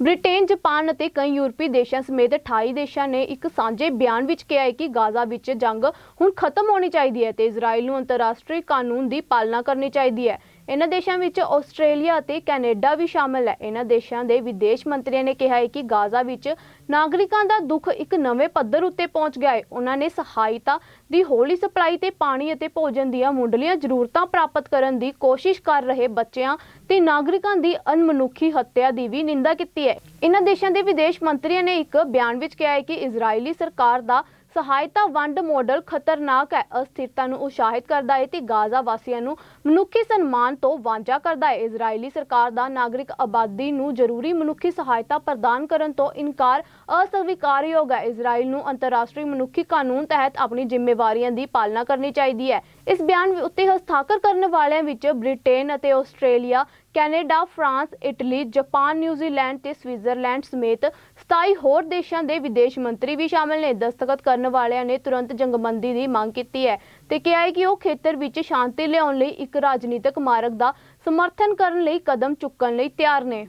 Britain, Japan ਅਤੇ ਕਈ ਯੂਰਪੀ ਦੇਸ਼ਾਂ ਸਮੇਤ 28 ਦੇਸ਼ਾਂ ਨੇ ਇੱਕ ਸਾਂਝੇ ਬਿਆਨ ਵਿੱਚ ਕਿਹਾ ਹੈ ਕਿ ਗਾਜ਼ਾ ਵਿੱਚ ਜੰਗ ਹੁਣ ਖਤਮ ਹੋਣੀ ਚਾਹੀਦੀ ਹੈ ਤੇ ਇਜ਼ਰਾਈਲ ਨੂੰ ਅੰਤਰਰਾਸ਼ਟਰੀ ਕਾਨੂੰਨ ਦੀ ਪਾਲਣਾ ਕਰਨੀ ਚਾਹੀਦੀ ਹੈ। ਇਹਨਾਂ ਦੇਸ਼ਾਂ ਵਿੱਚ ਆਸਟ੍ਰੇਲੀਆ ਅਤੇ ਕੈਨੇਡਾ ਵੀ ਸ਼ਾਮਲ ਹੈ। ਇਹਨਾਂ ਦੇਸ਼ਾਂ ਦੇ ਵਿਦੇਸ਼ ਮੰਤਰੀਆਂ ਨੇ ਕਿਹਾ ਹੈ ਕਿ ਗਾਜ਼ਾ ਵਿੱਚ ਨਾਗਰਿਕਾਂ ਦਾ ਦੁੱਖ ਇੱਕ ਨਵੇਂ ਪੱਧਰ ਉੱਤੇ ਪਹੁੰਚ ਗਿਆ ਹੈ। ਉਹਨਾਂ ਨੇ ਸਹਾਇਤਾ ਦੀ ਹੌਲੀ ਸਪਲਾਈ ਤੇ ਪਾਣੀ ਅਤੇ ਭੋਜਨ ਦੀਆਂ ਮੁੱਢਲੀਆਂ ਜ਼ਰੂਰਤਾਂ ਪ੍ਰਾਪਤ ਕਰਨ ਦੀ ਕੋਸ਼ਿਸ਼ ਕਰ ਰਹੇ ਬੱਚਿਆਂ ਤੇ ਨਾਗਰਿਕਾਂ ਦੀ ਅਨਮਨੁੱਖੀ ਹੱਤਿਆ ਦੀ ਵੀ ਨਿੰਦਾ ਕੀਤੀ ਹੈ। ਇਹਨਾਂ ਦੇਸ਼ਾਂ ਦੇ ਵਿਦੇਸ਼ ਮੰਤਰੀਆਂ ਨੇ ਇੱਕ ਬਿਆਨ ਵਿੱਚ ਕਿਹਾ ਹੈ ਕਿ ਇਜ਼ਰਾਈਲੀ ਸਰਕਾਰ ਦਾ ਸਹਾਇਤਾ ਵੰਡ ਮਾਡਲ ਖਤਰਨਾਕ ਹੈ। ਅਸਥਿਰਤਾ ਨੂੰ ਉਤਸ਼ਾਹਿਤ ਕਰਦਾ ਹੈ ਤੇ ਗਾਜ਼ਾ ਵਾਸੀਆਂ ਨੂੰ ਮਨੁੱਖੀ ਸਨਮਾਨ ਤੋਂ ਵਾਂਝਾ ਕਰਦਾ ਹੈ। ਇਜ਼ਰਾਈਲੀ ਸਰਕਾਰ ਦਾ ਨਾਗਰਿਕ ਆਬਾਦੀ ਨੂੰ ਜ਼ਰੂਰੀ ਮਨੁੱਖੀ ਸਹਾਇਤਾ ਪ੍ਰਦਾਨ ਕਰਨ ਤੋਂ ਇਨਕਾਰ ਅਸਵੀਕਾਰਯੋਗ ਹੈ। ਇਜ਼ਰਾਈਲ ਨੂੰ ਅੰਤਰਰਾਸ਼ਟਰੀ ਮਨੁੱਖੀ ਕਾਨੂੰਨ ਤਹਿਤ ਆਪਣੀ ਜ਼ਿੰਮੇਵਾਰੀਆਂ ਦੀ ਪਾਲਣਾ ਕਰਨੀ ਚਾਹੀਦੀ ਹੈ। ਇਸ ਬਿਆਨ ਉੱਤੇ ਹਸਤਾਖਰ ਕਰਨ ਵਾਲਿਆਂ ਵਿੱਚ ਬ੍ਰਿਟੇਨ ਅਤੇ Australia Canada, France, Italy, Japan New Zealand ਤੇ ਸਵਿਟਜ਼ਰਲੈਂਡ ਸਮੇਤ 27 ਹੋਰ ਦੇਸ਼ਾਂ ਦੇ ਵਿਦੇਸ਼ ਮੰਤਰੀ ਵੀ ਸ਼ਾਮਲ ਨੇ। ਦਸਤਖਤ ਕਰਨ ਵਾਲਿਆਂ ਨੇ ਤੁਰੰਤ ਜੰਗਬੰਦੀ ਦੀ ਮੰਗ ਕੀਤੀ ਹੈ ਤੇ ਕਿਹਾ ਹੈ ਕਿ ਉਹ ਖੇਤਰ ਵਿੱਚ ਸ਼ਾਂਤੀ ਲਿਆਉਣ ਲਈ ਇੱਕ ਰਾਜਨੀਤਿਕ ਮਾਰਗ ਦਾ ਸਮਰਥਨ ਕਰਨ ਲਈ ਕਦਮ ਚੁੱਕਣ ਲਈ ਤਿਆਰ ਨੇ।